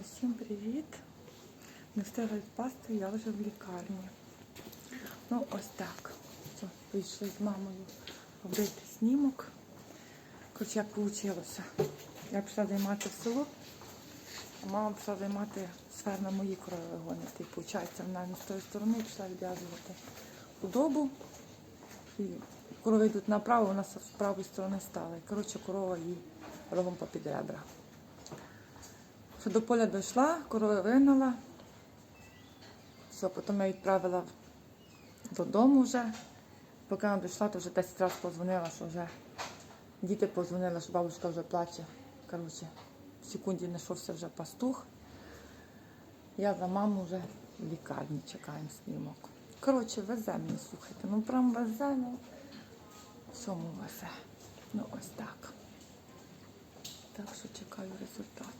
Усім привіт! Не встигла відпасти, я вже в лікарні. Ну, ось так. Все, вийшли з мамою робити снімок. Коротше, як вийшло. Я пішла займати в село, а мама пішла займати сфер на мої гонити. І виходить, вона з тої сторони пішла відв'язувати худобу. І корови йдуть направо, вона з правої сторони стала. І коротше, корова їй рогом попід ребра. Що до поля дійшла, корови вигнала. Все, потім я відправила додому вже. Поки вона дійшла, то вже 10 разів позвонила, що вже діти позвонили, що бабушка вже плаче. Коротше, в секунді знайшовся вже пастух. Я за маму вже в лікарні чекаємо снімок. Коротше, везе мені, слухайте. Ну прям везе, ну всьому везе. Ну ось так. Так що чекаю результату.